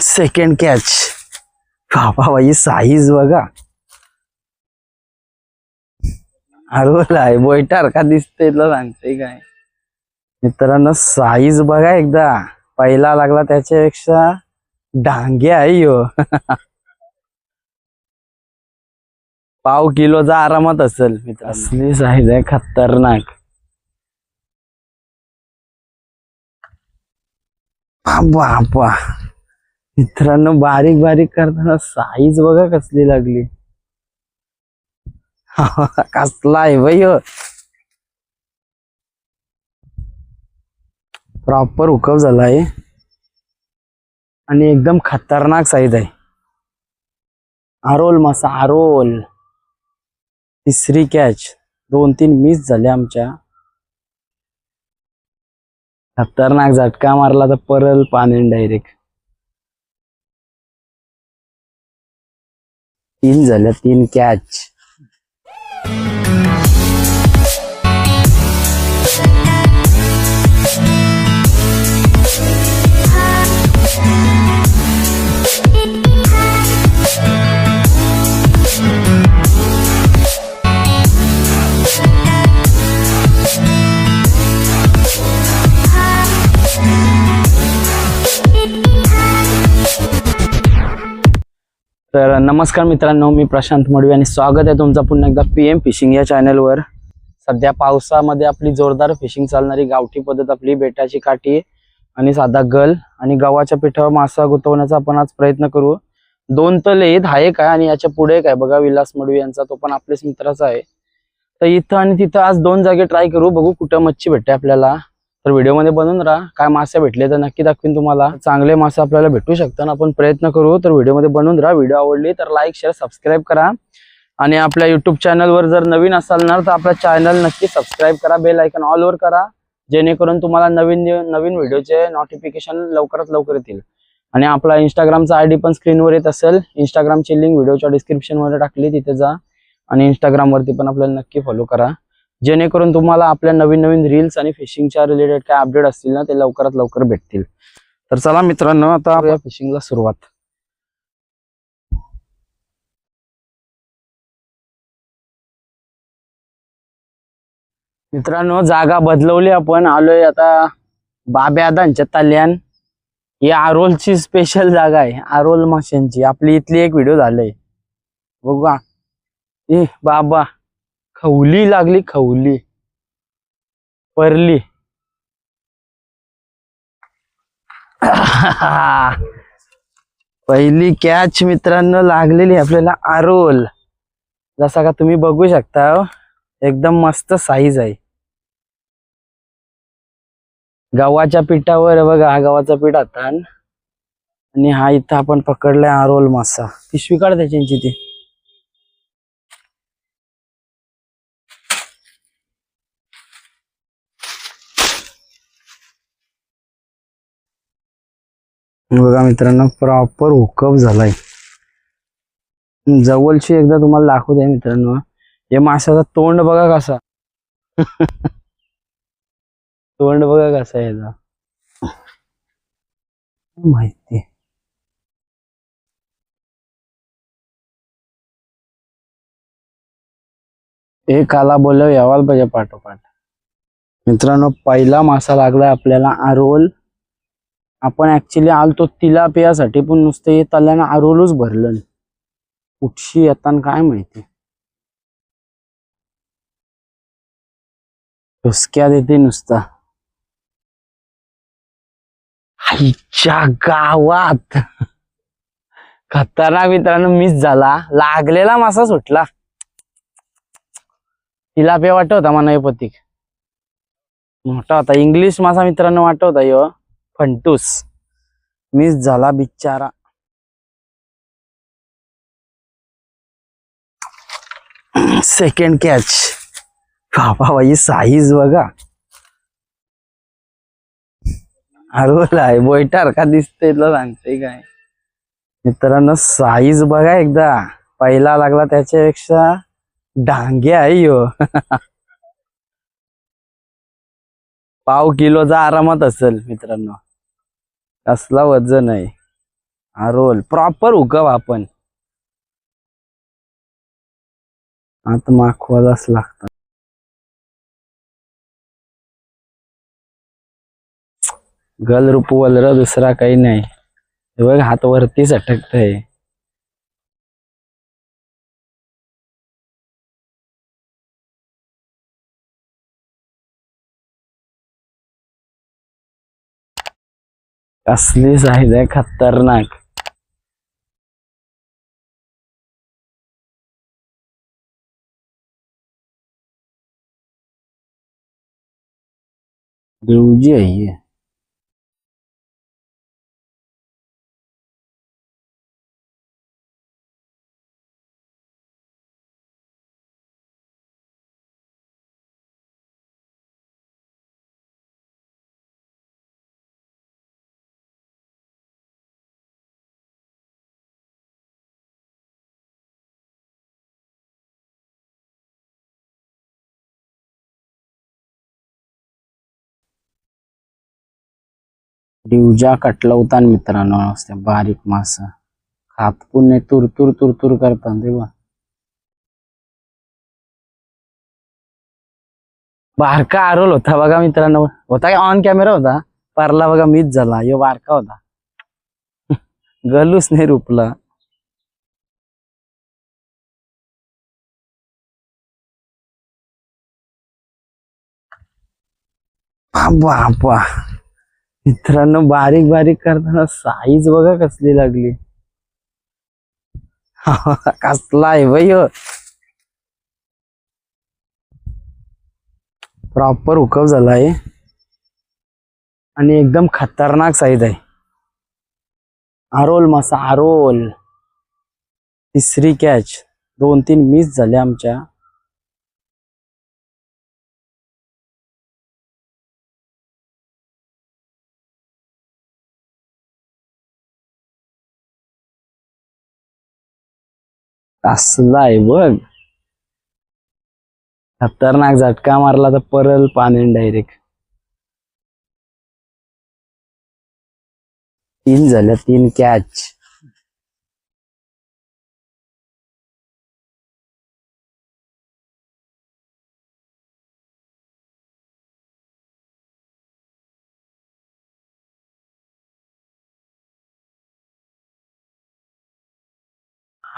Second catch बाबा बाई size बघा. अरे बोयटार का दिसते तुला सांगते काय? मित्रांनो साईज बघा एकदा. पहिला लागला त्याच्यापेक्षा डांगे आहे यो. पाव किलोचा आरामात असेल मित्र असली साईज आहे खतरनाक. बापा मित्रांनो बारीक बारीक करताना साईज बघा कसली लागली. कसला आहे भाई प्रॉपर हो. उकव झाला आहे. आणि एकदम खतरनाक साईज आहे. आरोल मासा आरोल तिसरी कॅच दोन तीन मिस झाले आमच्या. खतरनाक झटका मारला तर परल पाणी डायरेक्ट तीन झाल्या तीन कॅच तर नमस्कार मित्रांनो मी प्रशांत मडवी आणि स्वागत आहे तुमचं पुन्हा एकदा पी एम फिशिंग या चॅनलवर सध्या पावसामध्ये आपली जोरदार फिशिंग चालणारी गावठी पद्धत आपली बेटाची काठी आणि साधा गल आणि गव्हाच्या पिठावर मासा गुंतवण्याचा आपण आज प्रयत्न करू. दोन तल येत हा एक आहे आणि याच्यापुढे एक आहे बघा विलास मडवी यांचा तो पण आपल्याच मित्राचा आहे. तर इथं आणि तिथं आज दोन जागे ट्राय करू. बघू कुठं मच्छी भेटते आपल्याला. तर व्हिडिओमध्ये बनवून राहा. काय मासे भेटले तर नक्की दाखवीन तुम्हाला. चांगले मासे आपल्याला भेटू शकतात. आपण प्रयत्न करू. तर व्हिडिओमध्ये बनवून राहा. व्हिडिओ आवडली तर लाईक शेअर सबस्क्राईब करा. आणि आपल्या युट्यूब चॅनलवर जर नवीन असाल ना तर आपला चॅनल नक्की सबस्क्राईब करा. बेल आयकन ऑलवर करा. जेणेकरून तुम्हाला नवीन नवीन व्हिडिओचे नोटिफिकेशन लवकरात लवकर येतील. आणि आपला इंस्टाग्रामचा आय डी पण स्क्रीनवर येत असेल. इंस्टाग्रामची लिंक व्हिडिओच्या डिस्क्रिप्शनमध्ये टाकली. तिथे जा. आणि इंस्टाग्रामवरती पण आपल्याला नक्की फॉलो करा. जेणेकरून तुम्हाला आपल्या नवीन नवीन रील्स आणि फिशिंगच्या रिलेटेड काय अपडेट असतील ना ते लवकरात लवकर भेटतील. तर चला मित्रांनो आता या फिशिंगला सुरुवात. मित्रांनो जागा बदलवली आपण. आलोय आता बाब्यादांच्या ताल्यान ही आरोलची स्पेशल जागा आहे आरोल माशांची. आपली इथली एक व्हिडिओ झालाय. बघू ए बाबा. खवली लागली खवली. परली. पहिली कॅच मित्रांनो लागलेली आपल्याला आरोल. जसा का तुम्ही बघू शकता हो. एकदम मस्त साईज आहे. गव्हाच्या पिठावर बघा हा गव्हाचा पीठ आता. आणि हा इथं आपण पकडलाय आरोल मासा. पिशवी काढ त्याची ती. बघा मित्रांनो प्रॉपर हुकअप झालाय. जवळची एकदा तुम्हाला दाखवू द्या मित्रांनो. हे माशाचा तोंड बघा कसा. तोंड बघा कसा आहे याचा. माहिती. एक आला बोलव यावाल पाहिजे पाठोपाठ. मित्रांनो पहिला मासा लागलाय आपल्याला आरोल. आपण ऍक्च्युली आलतो तिला पेयासाठी पण नुसतं येत आल्यानं आरोलच भरलं कुठशी येताना काय माहिती? ठुसक्या देते नुसता. आईच्या गावात. खतरनाक मित्रांनो मिस झाला. लागलेला मासा सुटला. तिला पे वाटवता होता पतिक. मोठा होता. इंग्लिश मासा मित्रांनो वाटवता होता यो. फंटूस. मिस झाला बिचारा सेकंड कॅच बाबा बाई साईज बघा. अरे आहे बोयटार का दिसते तुला सांगते काय? मित्रांनो साईज बघा एकदा. पहिला लागला त्याच्यापेक्षा डांगे आहे यो. पाव किलोचा आरामात असेल मित्रांनो. कसला वजन आहे. हा रोल प्रॉपर उगव आपण. आता माखवालाच लागतं. गल रूप वलर दुसरा काही नाही. हे बघ हात वरतीच अटकतय. कसली साईज आहे खतरनाक. देवजी आहे. डिवजा कटलवतान मित्रांनो असते बारीक मास. खात पण नाही तुरतुर करतात तेव्हा बारका आरोल होता बघा मित्रांनो. होता काय ऑन कॅमेरा होता? पारला बघा मीच झाला. यो बारका होता. गलूच नाही रुपला. बापा. मित्रांनो बारीक बारीक करताना साईज बघा कसली लागली. कसला आहे बाई प्रॉपर उकव झाला आहे. आणि एकदम खतरनाक साईज आहे. आरोल मासा आरोल तिसरी कॅच दोन तीन मिस झाले आमच्या. असला आहे बघ. खतरनाक झटका मारला तर परल पाणी डायरेक्ट तीन झाल्या तीन कॅच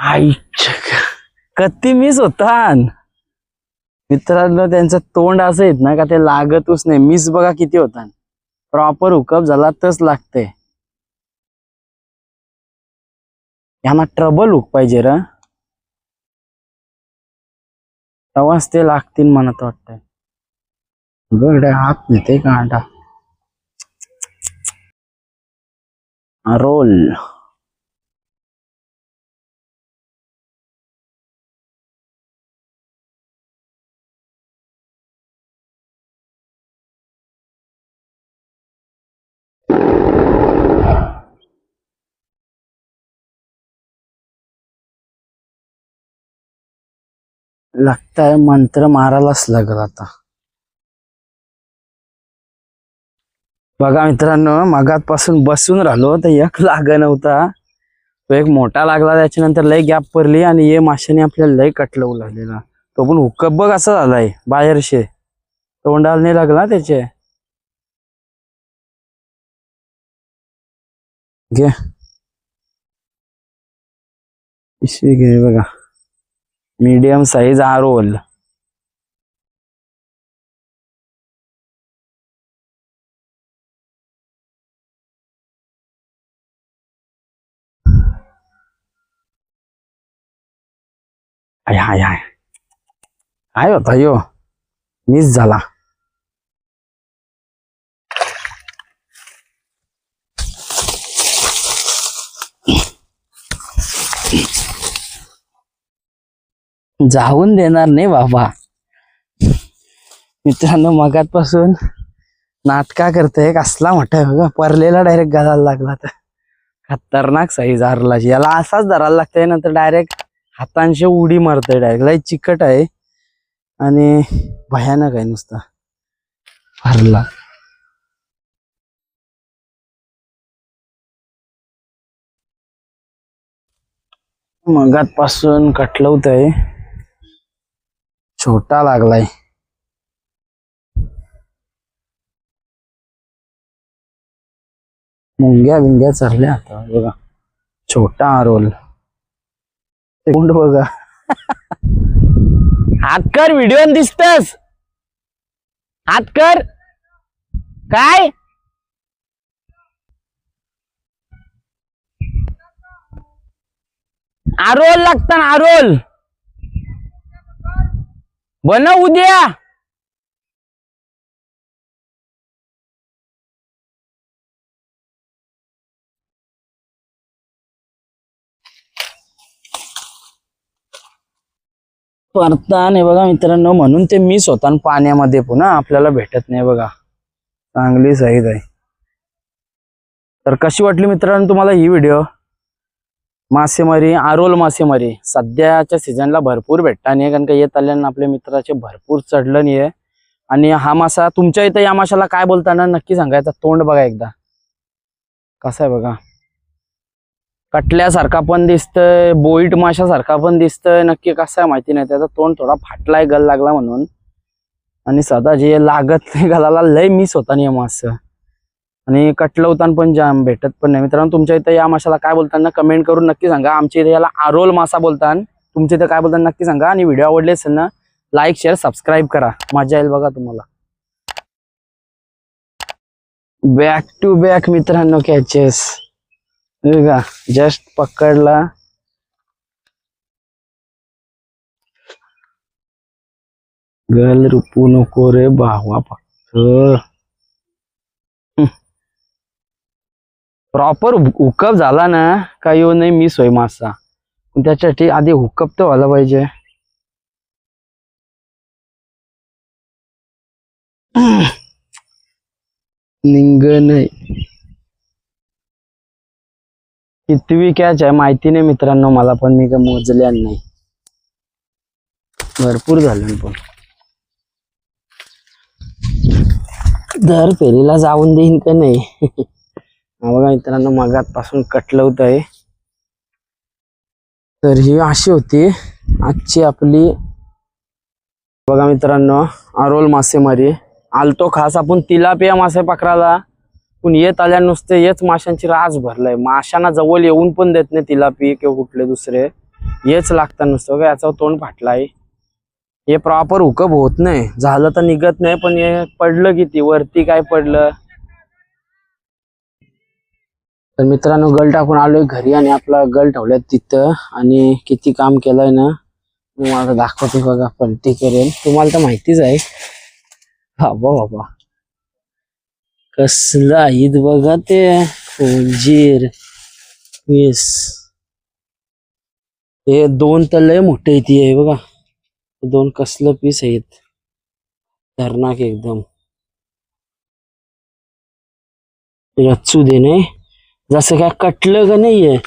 आईच्या कत्ती मिस होता मित्रांनो त्यांचं तोंड असं येत ना का ते लागतच नाही. मिस बघा किती होता प्रॉपर हुकअप झाला तच लागते यांना ट्रबल हुक पाहिजे र. तेव्हाच ते लागतील म्हणत वाटतंय. बरं हात नेते कांटा रोल. लागताय मंत्र मारायलाच लागल आता. बघा मित्रांनो मगातपासून बसून राहिलो तर एक लाग नव्हता. तो एक मोठा लागला त्याच्यानंतर लय गॅप पडली आणि ये माशाने आपल्याला लय कटलवू लागलेला. तो पण हुकप बघ असा झालाय बाहेरशे तोंडाला नाही लागला त्याचे. घे. घे बघा. मीडियम साईज आरोल हाय हाय हाय. काय होता यो हो. मिस झाला. जाऊन देणार नाही बाबा. मित्रांनो मगातपासून नाटका करतोय? कसला मोठा बघा. परलेला डायरेक्ट घालायला लागला तर. खतरनाक साईज आरलाची याला असाच धरायला लागतंय नंतर डायरेक्ट हातांशी उडी मारतोय डायरेक्ट लय चिकट आहे. आणि भयानक आहे नुसता. हरला मगात पासून कटलवत आहे छोटा लागलाय. मुंग्या बिंग्या चरल्या आता बघा. छोटा आरोल कोंड बघा. हात कर व्हिडिओ दिसतस. हात कर काय आरोल लागतं ना आरोल बनव उद्या. परता नाही बघा मित्रांनो म्हणून ते मी स्वतः पाण्यामध्ये पुन्हा आपल्याला भेटत नाही बघा. चांगली साईज आहे तर कशी वाटली मित्रांनो तुम्हाला ही व्हिडिओ मासेमारी आरोल मासेमारी. सध्याच्या सीझनला भरपूर भेटता नाही कारण का येत आल्यानं आपल्या मित्राचे भरपूर चढलं नाही आहे. आणि हा मासा तुमच्या इथं या माशाला काय बोलताना नक्की सांगायचा? तोंड बघा एकदा. कसा आहे बघा. कटल्यासारखा पण दिसतंय बोईट माशासारखा पण दिसतंय. नक्की कसं आहे माहिती नाही त्याचा तोंड थोडा फाटलाय गल लागला म्हणून. आणि सदा जे लागत नाही गलाला लय मिस होता नाही मास. आणि कटलवताना पण जाम भेटत पण नाही. मित्रांनो तुमच्या इथं या माशाला काय बोलताना कमेंट करून नक्की सांगा. आमच्या इथे याला आरोल मासा बोलताना. तुमच्या इथं काय बोलताना नक्की सांगा. आणि व्हिडिओ आवडले असेल ना लाईक शेअर सबस्क्राईब करा. मजा येईल बघा तुम्हाला. बॅक टू बॅक मित्रांनो कॅचेस का जस्ट पकडला. गल रुपू नको रे भावा फक्त. प्रॉपर हुकअप झाला ना काही येऊ नाही मिस होय मासा त्याच्यासाठी आधी हुकअप तर व्हायला पाहिजे. निंग नाही. कितवी कॅच आहे माहिती नाही मित्रांनो मला पण मी काय मोजल्या नाही. भरपूर झालं पण. दर फेरीला जाऊन देईन का नाही? बघा मित्रांनो मगातपासून कटलं होत आहे तर ही अशी होती. आजची आपली बघा मित्रांनो आरोल मासेमारी. आलतो खास आपण तिलापिया मासे पकडायला. पण येत आल्या नुसते येच माशांची राज भरलाय. माशांना जवळ येऊन पण देत नाही तिलापी किंवा कुठले दुसरे. हेच लागतात नुसतं बघा याचा तोंड फाटलाय. हे प्रॉपर हुकप होत नाही. झालं तर निघत नाही पण हे पडलं किती? वरती काय पडलं? तर मित्रांनो गल टाकून आलोय घरी आणि आपला गल ठेवल्यात तिथं. आणि किती काम केलंय ना तुम्हाला मला दाखवते बघा पलटी करेल तुम्हाला तर माहितीच आहे. बाबा बाबा. कसलं आहेत बघा ते. फुलजीर वीस. हे दोन तर लय मोठे आहेत आहे बघा. दोन कसलं पीस आहेत. धरणाक एकदम. रचू दे नाही जसं काय कटलं का नाहीये?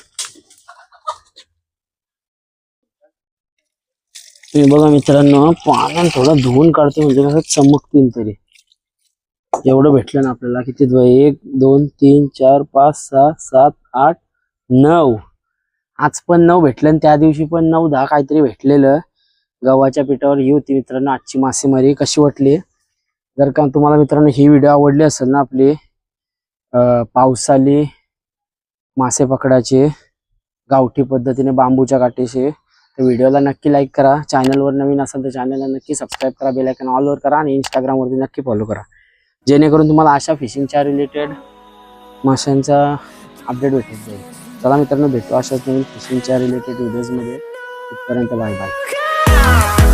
तुम्ही बघा मित्रांनो पाण्यात थोडं धुवून काढतो म्हणजे कसं चमकतील तरी. एवढं भेटलं ना आपल्याला. किती एक दोन तीन चार पाच सहा सात आठ नऊ. आज पण नऊ भेटलं आणि त्या दिवशी पण नऊ दहा काहीतरी भेटलेलं. गव्हाच्या पिठावर ही होती मित्रांनो आजची मासेमारी. कशी वाटली? जर का तुम्हाला मित्रांनो ही व्हिडिओ आवडली असेल ना आपली पावसाली मासे पकडायचे गावठी पद्धतीने बांबूच्या काठीशी. तर व्हिडिओला नक्की लाईक करा. चॅनलवर नवीन असेल तर चॅनलला नक्की सबस्क्राईब करा बेलायकन ऑलवर करा आणि इंस्टाग्रामवरती नक्की फॉलो करा. जेणेकरून तुम्हाला अशा फिशिंगच्या रिलेटेड माशांचा अपडेट भेटत जाईल. चला मित्रांनो भेटतो अशाच नवीन फिशिंगच्या रिलेटेड व्हिडिओजमध्ये तिथपर्यंत बाय बाय